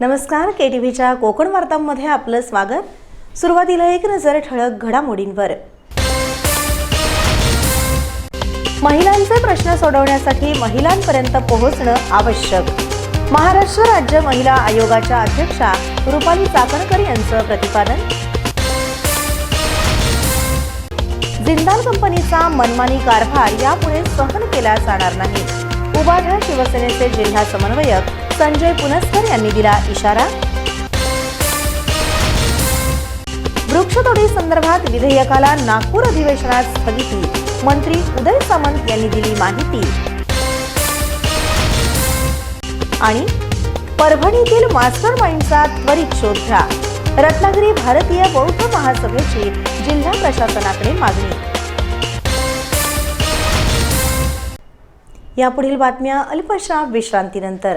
नमस्कार के टी व्हीच्या कोकण वार्तांमध्ये आपलं स्वागत. सुरुवातीला एक नजर ठळक घडामोडींवर. महिलांचे प्रश्न सोडवण्यासाठी महिलांपर्यंत पोहोचणं आवश्यक. महाराष्ट्र राज्य महिला आयोगाच्या अध्यक्षा रुपाली चाकणकर यांचं प्रतिपादन. जिंदाल कंपनीचा मनमानी कारभार यापुढे सहन केला जाणार नाही. उबाढा शिवसेनेचे जिल्हा समन्वयक संजय पुनस्कर यांनी दिला इशारा. वृक्षतोडी संदर्भात विधेयकाला नागपूर अधिवेशनात स्थगिती. मंत्री उदय सामंत यांनी दिली माहिती. आणि परभणीतील मास्टर माइंडचा त्वरित शोध घ्या. रत्नागिरी भारतीय बौद्ध महासभेची जिल्हा प्रशासनाकडे मागणी. यापुढील बातम्या अल्पशा विश्रांतीनंतर.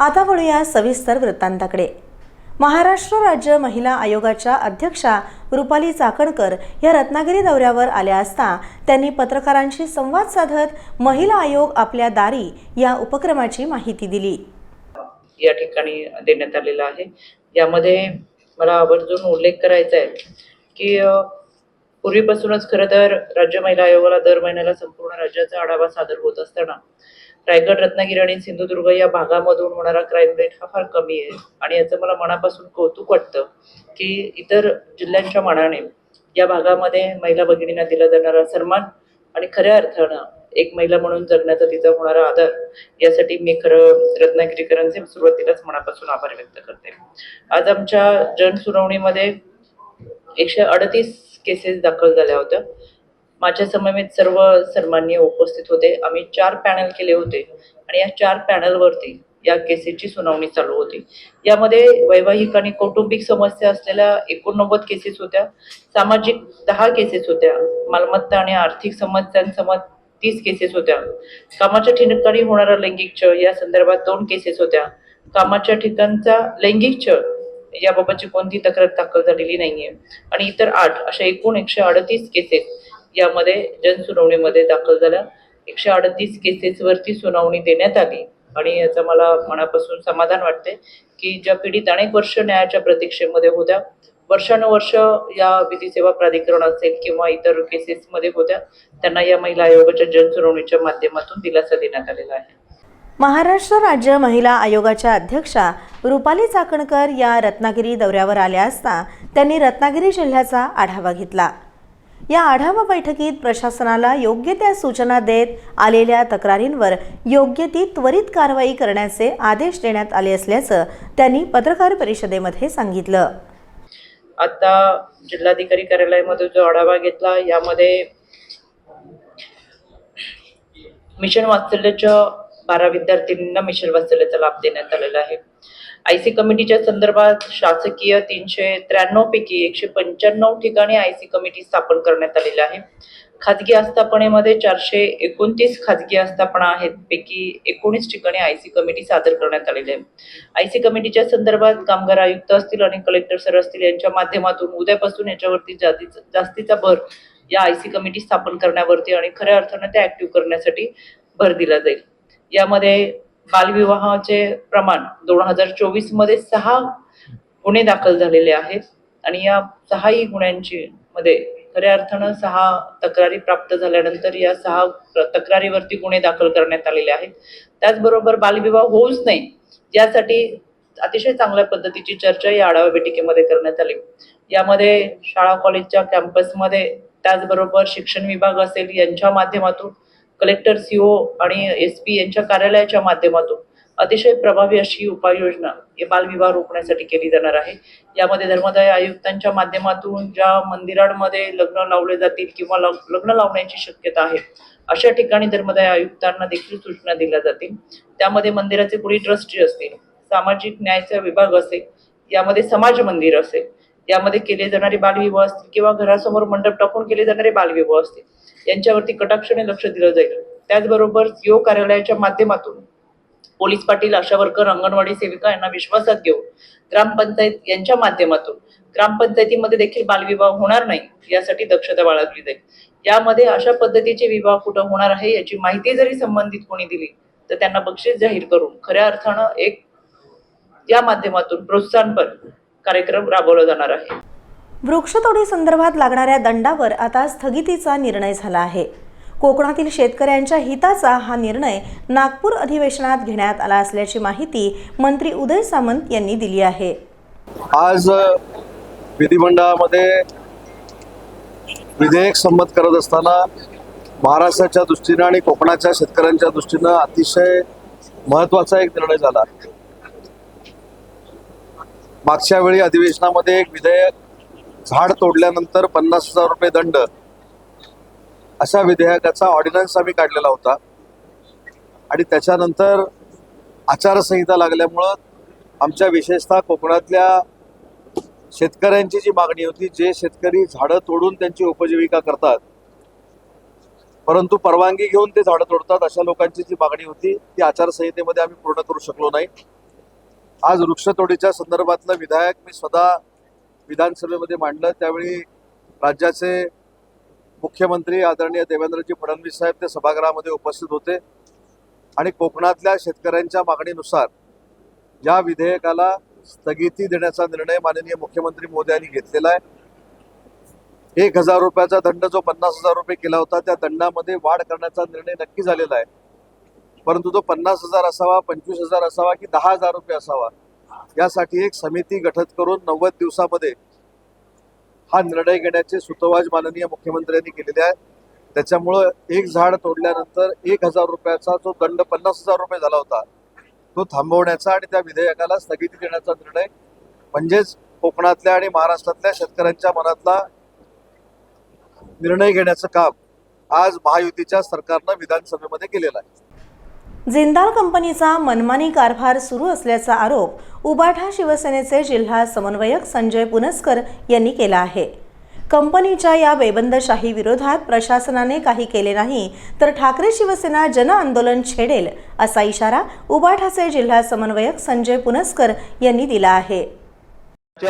आता वळूया सविस्तर वृत्तांताकडे. महाराष्ट्र राज्य महिला आयोगाच्या अध्यक्षा रुपाली चाकणकर या रत्नागिरी दौऱ्यावर आल्या असता त्यांनी पत्रकारांशी संवाद साधत महिला आयोग आपल्या दारी या उपक्रमाची माहिती दिली. या ठिकाणी देण्यात आलेला आहे. यामध्ये मला आवर्जून उल्लेख करायचा आहे की पूर्वीपासूनच खरं तर राज्य महिला आयोगाला दर महिन्याला संपूर्ण राज्याचा आढावा सादर होत असताना रायगड रत्नागिरी आणि सिंधुदुर्ग या भागामधून होणारा क्राईम रेट हा फार कमी आहे. आणि याचं मला मनापासून कौतुक वाटतं की इतर जिल्ह्यांच्या मानाने या भागामध्ये महिला भगिनींना दिला जाणारा सन्मान आणि खऱ्या अर्थानं एक महिला म्हणून जगण्याचा तिचा होणारा आदर यासाठी मी खरं रत्नागिरीकरांचे सुरुवातीलाच मनापासून आभार व्यक्त करते. आज आमच्या जनसुनावणीमध्ये एकशे अडतीस केसेस दाखल झाल्या होत्या. माझ्या समवेत सर्व सन्मान्य उपस्थित होते. आम्ही चार पॅनल केले होते आणि या चार पॅनलवरती या केसेसची सुनावणी चालू होती. यामध्ये वैवाहिक आणि कौटुंबिक समस्या असलेल्या एकोणनव्वद केसेस होत्या सामाजिक दहा केसेस होत्या मालमत्ता आणि आर्थिक समस्यांसमत तीस केसेस होत्या. कामाच्या ठिकाणी होणारा लैंगिक छळ या संदर्भात दोन केसेस होत्या. कामाच्या ठिकाणचा लैंगिक छळ याबाबतची कोणती तक्रार दाखल झालेली नाहीये. आणि इतर आठ अशा एकूण एकशे अडतीस केसेस यामध्ये जनसुनावणीमध्ये दाखल झाल्या एकशे अडतीस केसेसवरती सुनावणी देण्यात आली. आणि याचं मला मनापासून समाधान वाटते की ज्या पीडित अनेक वर्ष न्यायाच्या प्रतीक्षेमध्ये होत्या वर्षानुवर्ष या विधी सेवा प्राधिकरण असेल किंवा इतर केसेसमध्ये होत्या त्यांना या महिला आयोगाच्या जनसुनावणीच्या माध्यमातून दिलासा देण्यात आलेला आहे. महाराष्ट्र राज्य महिला आयोगाच्या अध्यक्षा रुपाली चाकणकर या रत्नागिरी दौऱ्यावर आल्या असता त्यांनी रत्नागिरी जिल्ह्याचा आढावा घेतला. या आढावा बैठकीत प्रशासनाला योग्य त्या सूचना देत आलेल्या तक्रारींवर योग्य ती त्वरित कारवाई करण्याचे आदेश देण्यात आले असल्याचं त्यांनी पत्रकार परिषदेमध्ये सांगितलं. आता जिल्हाधिकारी कार्यालयामध्ये जो आढावा घेतला यामध्ये मिशन वात्सल्याच्या बारा विद्यार्थ्यांना मिशन वात्सल्याचा लाभ देण्यात आलेला आहे. आय सी कमिटीच्या संदर्भात शासकीय तीनशे त्र्याण्णव पैकी एकशे पंच्याण्णव ठिकाणी आय सी कमिटी स्थापन करण्यात आलेली आहे. खाजगी आस्थापनेमध्ये चारशे एकोणतीस खाजगी आस्थापना आहेत पैकी एकोणीस ठिकाणी आय सी कमिटी सादर करण्यात आलेली आहे. आय सी कमिटीच्या संदर्भात कामगार आयुक्त असतील आणि कलेक्टर सर असतील यांच्या माध्यमातून उद्यापासून याच्यावरती जास्तीचा जास्तीचा भर या आय सी कमिटी स्थापन करण्यावरती आणि खऱ्या अर्थानं त्या ऍक्टिव्ह करण्यासाठी भर दिला जाईल. यामध्ये बालविवाहाचे प्रमाण दोन हजार चोवीसमध्ये सहा गुन्हे दाखल झालेले आहेत. आणि या सहाही गुन्ह्यांची मध्ये खऱ्या अर्थानं सहा तक्रारी प्राप्त झाल्यानंतर या सहा तक्रारीवरती गुन्हे दाखल करण्यात आलेले आहेत. त्याचबरोबर बालविवाह होऊच नाही यासाठी अतिशय चांगल्या पद्धतीची चर्चा या आढावा बैठकीमध्ये करण्यात आली. यामध्ये शाळा कॉलेजच्या कॅम्पसमध्ये त्याचबरोबर शिक्षण विभाग असेल यांच्या माध्यमातून कलेक्टर सीओ आणि एस पी यांच्या कार्यालयाच्या माध्यमातून अतिशय प्रभावी अशी उपाययोजना हे बालविवाह रोखण्यासाठी केली जाणार आहे. यामध्ये धर्मदाय आयुक्तांच्या माध्यमातून ज्या मंदिरांमध्ये लग्न लावले जातील किंवा लग्न लावण्याची शक्यता आहे अशा ठिकाणी धर्मदाय आयुक्तांना देखील सूचना दिल्या जातील. त्यामध्ये मंदिराचे कुणी ट्रस्टी असतील सामाजिक न्यायाचा विभाग असेल यामध्ये समाज मंदिर असेल यामध्ये केले जाणारे बालविवाह असतील किंवा घरासमोर मंडप टाकून केले जाणारे बालविवाह असतील यांच्यावरती कटाक्षाने लक्ष दिलं जाईल. त्याचबरोबर सीओ कार्यालयाच्या माध्यमातून police Patil ASHA worker anganwadi सेविका यांना विश्वासात घेऊन ग्रामपंचायत यांच्या माध्यमातून ग्रामपंचायतीमध्ये देखील बालविवाह होणार नाही यासाठी दक्षता बाळगली जाईल. यामध्ये अशा पद्धतीचे विवाह कुठं होणार आहे याची माहिती जरी संबंधित कोणी दिली तर त्यांना बक्षीस जाहीर करून खऱ्या अर्थानं एक या माध्यमातून प्रोत्साहनपर कार्यक्रम राबवला जाणार आहे. वृक्षतोडी संदर्भात लागणाऱ्या दंडावर आता स्थगितीचा निर्णय झाला आहे. कोकणातील शेतकऱ्यांच्या हिताचा हा निर्णय नागपूर अधिवेशनात घेण्यात आला असल्याची माहिती मंत्री उदय सामंत यांनी दिली आहे. आज विधिमंडळामध्ये विधेयक संमत करत असताना महाराष्ट्राच्या दृष्टीनं आणि कोकणाच्या शेतकऱ्यांच्या दृष्टीनं अतिशय महत्त्वाचा एक निर्णय झाला. मागच्या वेळी अधिवेशनामध्ये एक विधेयक झाड तोडल्यानंतर पन्नास हजार रुपये दंड अशा विधेयकाचा ऑर्डिनन्स आम्ही काढलेला होता. आणि त्याच्यानंतर आचारसंहिता लागल्यामुळं आमच्या विशेषतः कोकणातल्या शेतकऱ्यांची जी मागणी होती जे शेतकरी झाडं तोडून त्यांची उपजीविका करतात परंतु परवानगी घेऊन ते झाडं तोडतात अशा लोकांची जी मागणी होती ती आचारसंहितेमध्ये आम्ही पूर्ण करू शकलो नाही. आज वृक्षतोडीच्या संदर्भातलं विधायक मी स्वतः विधानसभेमध्ये मांडलं. त्यावेळी राज्याचे मुख्यमंत्री आदरणीय देवेंद्रजी फडणवीस साहेब ते सभागृहामध्ये उपस्थित होते. आणि कोकणातल्या शेतकऱ्यांच्या मागणीनुसार या विधेयकाला स्थगिती देण्याचा निर्णय माननीय मुख्यमंत्री मोदयांनी घेतलेला आहे. एक हजार रुपयाचा दंड जो पन्नास हजार रुपये केला होता त्या दंडामध्ये वाढ करण्याचा निर्णय नक्की झालेला आहे. परंतु तो पन्नास हजार असावा पंचवीस हजार असावा की दहा हजार रुपये असावा यासाठी एक समिती गठत करून नव्वद दिवसामध्ये हा निर्णय घेण्याचे सुतोवाज माननीय मुख्यमंत्र्यांनी केलेले आहे. त्याच्यामुळं एक झाड तोडल्यानंतर एक हजार रुपयाचा जो दंड पन्नास हजार रुपये झाला होता तो थांबवण्याचा आणि त्या विधेयकाला स्थगिती देण्याचा निर्णय म्हणजेच कोकणातल्या आणि महाराष्ट्रातल्या शेतकऱ्यांच्या मनातला निर्णय घेण्याचं काम आज महायुतीच्या सरकारनं विधानसभेमध्ये केलेलं आहे. जिंदाल कंपनीचा मनमानी कारभार सुरू असल्याचा आरोप उबाठा शिवसेनेचे जिल्हा समन्वयक संजय पुनस्कर यांनी केला आहे. कंपनीच्या या बेबंदशाही विरोधात प्रशासनाने काही केले नाही तर ठाकरे शिवसेना जन आंदोलन छेडेल असा इशारा उबाठाचे जिल्हा समन्वयक संजय पुनस्कर यांनी दिला आहे.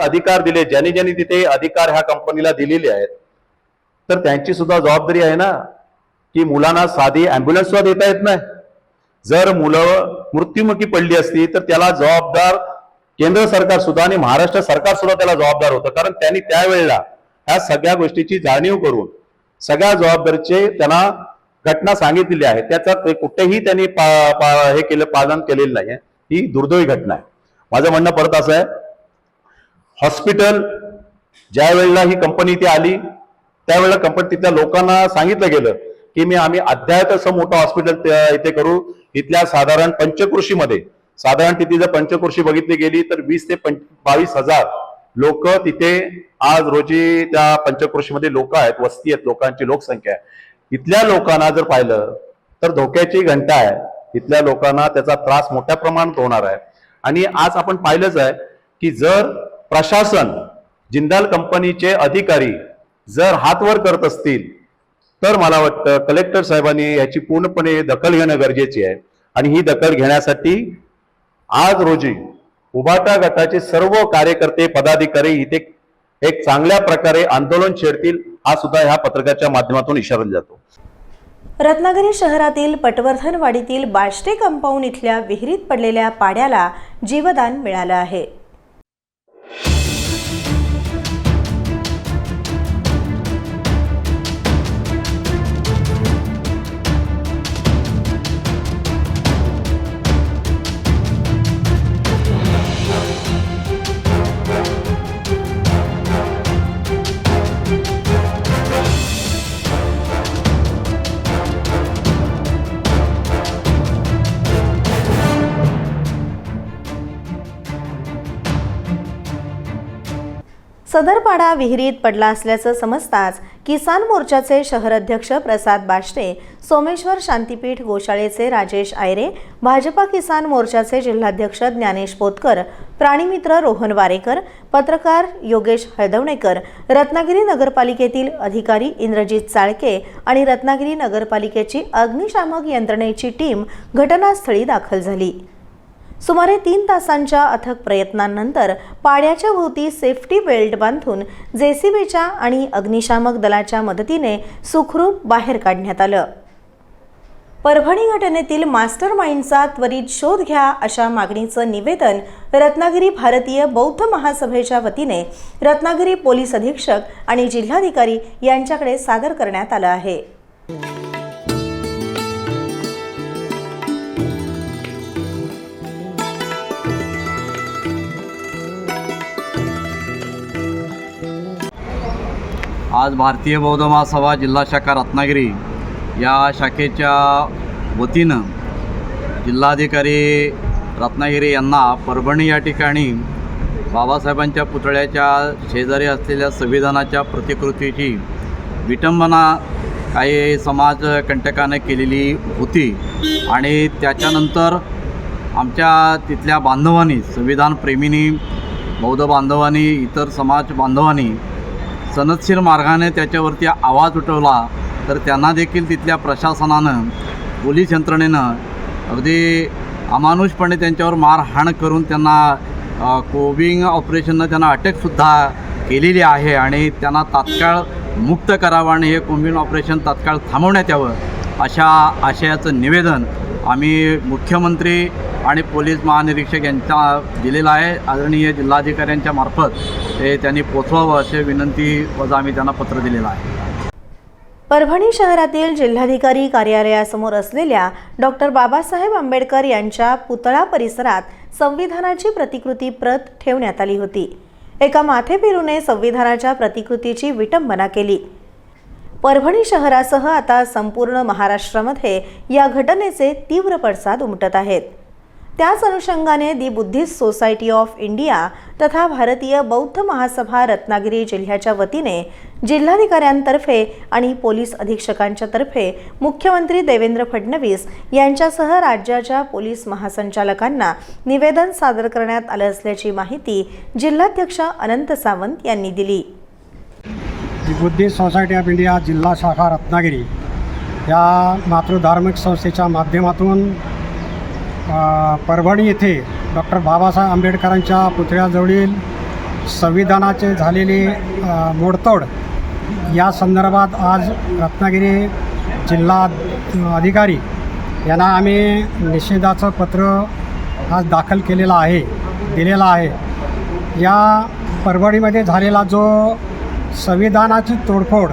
अधिकार दिले ज्यांनी ज्यांनी तिथे अधिकार ह्या कंपनीला दिलेले आहेत तर त्यांची सुद्धा जबाबदारी आहे ना की मुलांना साधी अँब्युलन्स सुद्धा देता येत नाही. जर मुलं मृत्युमुखी पडली असती तर त्याला जबाबदार केंद्र सरकार सुद्धा आणि महाराष्ट्र सरकार सुद्धा त्याला जबाबदार होतं. कारण त्यांनी त्यावेळेला ह्या सगळ्या गोष्टीची जाणीव करून सगळ्या जबाबदारीचे त्यांना घटना सांगितलेली आहे. त्याचा ते कुठेही त्यांनी पा- पा- हे केलं पालन केलेलं नाही ही दुर्दैवी घटना आहे. माझं म्हणणं परत असं आहे हॉस्पिटल ज्या वेळेला ही कंपनी इथे आली त्यावेळेला कंपनी तिथल्या लोकांना सांगितलं गेलं की मी आम्ही अद्याप असं मोठं हॉस्पिटल त्या- इथे करू. इथल्या साधारण पंचकृषीमध्ये साधारण तिथे जर पंचकृषी बघितली गेली तर वीस ते पंच बावीस हजार लोक तिथे आज रोजी त्या पंचकृषीमध्ये लोक आहेत वस्ती आहेत लोकांची लोकसंख्या आहे. इथल्या लोकांना जर पाहिलं तर धोक्याची घंटा आहे. इथल्या लोकांना त्याचा त्रास मोठ्या प्रमाणात होणार आहे. आणि आज आपण पाहिलंच आहे की जर प्रशासन जिंदाल कंपनीचे अधिकारी जर हातवर करत असतील तर मला वाटतं कलेक्टर साहेबांनी याची पूर्णपणे दखल घेणं गरजेची आहे. आणि ही दखल घेण्यासाठी आज रोजी उभाटा गटाचे सर्व कार्यकर्ते पदाधिकारी इथे एक चांगल्या प्रकारे आंदोलन छेडतील हा सुद्धा ह्या पत्रकाच्या माध्यमातून इशारा जातो रत्नागिरी शहरातील पटवर्धनवाडीतील बाष्टे कंपाऊंड इथल्या विहिरीत पडलेल्या पाड्याला जीवदान मिळालं आहे. सदर पाडा विहिरीत पडला असल्याचं समजताच किसान मोर्चाचे शहर अध्यक्ष प्रसाद बाष्टे सोमेश्वर शांतीपीठ गोशाळेचे राजेश आयरे भाजपा किसान मोर्चाचे जिल्हाध्यक्ष ज्ञानेश पोतकर प्राणीमित्र रोहन वारेकर पत्रकार योगेश हळदवणेकर रत्नागिरी नगरपालिकेतील अधिकारी इंद्रजित चाळके आणि रत्नागिरी नगरपालिकेची अग्निशामक यंत्रणेची टीम घटनास्थळी दाखल झाली. सुमारे तीन तासांच्या अथक प्रयत्नांनंतर पाड्याच्या भोवती सेफ्टी बेल्ट बांधून जेसीबीच्या आणि अग्निशामक दलाच्या मदतीने सुखरूप बाहेर काढण्यात आलं. परभणी घटनेतील मास्टर माइंडचा त्वरित शोध घ्या अशा मागणीचं निवेदन रत्नागिरी भारतीय बौद्ध महासभेच्या वतीने रत्नागिरी पोलीस अधीक्षक आणि जिल्हाधिकारी यांच्याकडे सादर करण्यात आलं आहे. आज भारतीय बौद्ध महासभा जिल्हा शाखा रत्नागिरी या शाखेच्या वतीनं जिल्हाधिकारी रत्नागिरी यांना परभणी या ठिकाणी बाबासाहेबांच्या पुतळ्याच्या शेजारी असलेल्या संविधानाच्या प्रतिकृतीची विटंबना काही समाजकंटकाने केलेली होती आणि त्याच्यानंतर आमच्या तिथल्या बांधवांनी संविधान प्रेमींनी बौद्ध बांधवांनी इतर समाज बांधवांनी सनदशीर मार्गाने त्याच्यावरती आवाज उठवला तर त्यांना देखील तिथल्या प्रशासनानं पोलीस यंत्रणेनं अगदी अमानुषपणे त्यांच्यावर मारहाण करून त्यांना कोविंग ऑपरेशननं त्यांना अटकसुद्धा केलेली आहे आणि त्यांना तात्काळ मुक्त करावं आणि हे कोविंग ऑपरेशन तात्काळ थांबवण्यात यावं अशा आशयाचं निवेदन आम्ही मुख्यमंत्री आणि पोलीस महानिरीक्षक यांच्या दिलेला आहे. आदरणीय जिल्हाधिकाऱ्यांच्या मार्फत ते त्यांनी पोचवावं असे विनंती वजा आम्ही त्यांना पत्र दिलेलं आहे. परभणी शहरातील जिल्हाधिकारी कार्यालयासमोर असलेल्या डॉक्टर बाबासाहेब आंबेडकर यांच्या पुतळा परिसरात संविधानाची प्रतिकृती प्रत ठेवण्यात आली होती. एका माथेफिरूने संविधानाच्या प्रतिकृतीची विटंबना केली. परभणी शहरासह आता संपूर्ण महाराष्ट्रामध्ये या घटनेचे तीव्र पडसाद उमटत आहेत. त्याच अनुषंगाने the Buddhist society of India तथा भारतीय बौद्ध महासभा रत्नागिरी जिल्ह्याच्या वतीने जिल्हाधिकाऱ्यांतर्फे आणि पोलीस अधीक्षकांच्या तर्फे मुख्यमंत्री देवेंद्र फडणवीस यांच्यासह राज्याच्या पोलीस महासंचालकांना निवेदन सादर करण्यात आलं असल्याची माहिती जिल्हाध्यक्ष अनंत सावंत यांनी दिली. बुद्धिस्ट सोसायटी ऑफ इंडिया जिल्हा शाखा रत्नागिरी या मातृधार्मिक संस्थेच्या माध्यमातून परभणी येथे डॉक्टर बाबासाहेब आंबेडकरांच्या पुतळ्याजवळील संविधानाचे झालेले मोडतोड. या संदर्भात आज रत्नागिरी जिल्हा अधिकारी यांना आम्ही निषेधाचं पत्र आज दाखल केलेलं आहे दिलेलं आहे. या परभणीमध्ये झालेला जो संविधानाची तोडफोड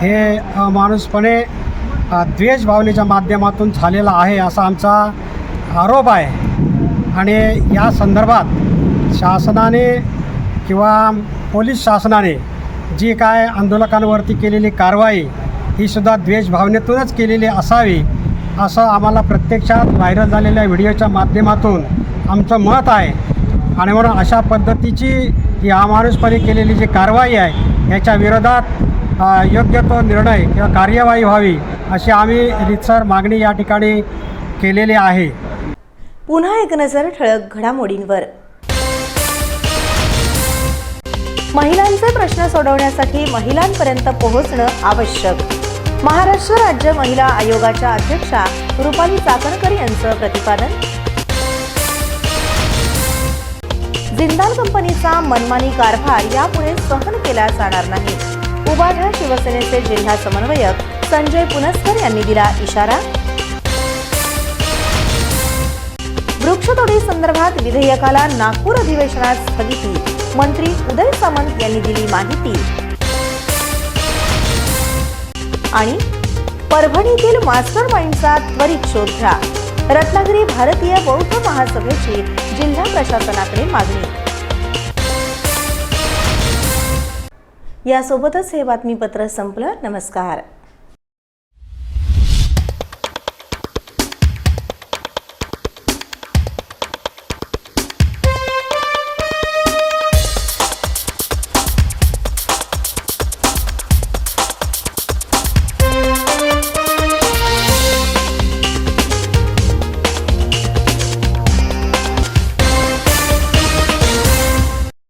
हे माणूसपणे द्वेष भावनेच्या माध्यमातून झालेला आहे असा आमचा आरोप आहे. आणि या संदर्भात शासनाने किंवा पोलीस शासनाने जी काय आंदोलकांवरती केलेली कारवाई ही सुद्धा द्वेषभावनेतूनच केलेली असावी असं आम्हाला प्रत्यक्षात व्हायरल झालेल्या व्हिडिओच्या माध्यमातून आमचं मत आहे. आणि म्हणून अशा पद्धतीची ही अमानुषपणे केलेली जी कारवाई आहे याच्या विरोधात योग्य तो निर्णय किंवा कार्यवाही व्हावी अशी आम्ही रितसर मागणी या ठिकाणी केलेली आहे. पुन्हा एक नजर ठळक घडामोडींवर. महिलांचे प्रश्न सोडवण्यासाठी महिलांपर्यंत पोहोचणं आवश्यक. महाराष्ट्र राज्य महिला आयोगाच्या अध्यक्षा रुपाली चाकणकर यांचं प्रतिपादन. जिंदाल कंपनीचा मनमानी कारभार यापुढे सहन केला जाणार नाही. उबाठा शिवसेनेचे जिल्हा समन्वयक संजय पुनस्कर यांनी दिला इशारा. वृक्षतोडी संदर्भात विधेयकाला नागपूर अधिवेशनात स्थगिती. मंत्री उदय सामंत यांनी दिली माहिती. आणि परभणीतील मास्टर माइंडचा त्वरित शोध घ्या. रत्नागिरी भारतीय बौद्ध महासभेची जिल्हा प्रशासनाकडे मागणी. यासोबतच हे बातमीपत्र संपलं. नमस्कार.